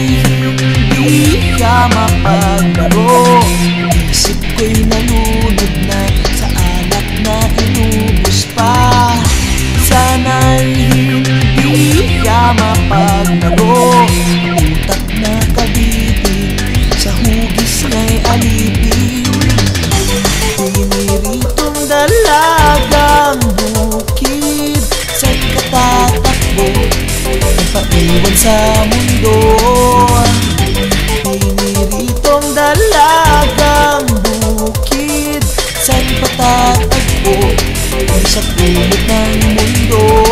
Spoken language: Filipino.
Hindi ka mapaglaro Isip ko'y nalunod na Sa alak na inubos pa. Sana'y hindi ka mapaglaro Utak na kabitin Sa hugis nga'y alipin. Piniritong dalagang bukid Sa'y katatakbo Nagpaiwan sa mundo. Sa pilit ng mundo.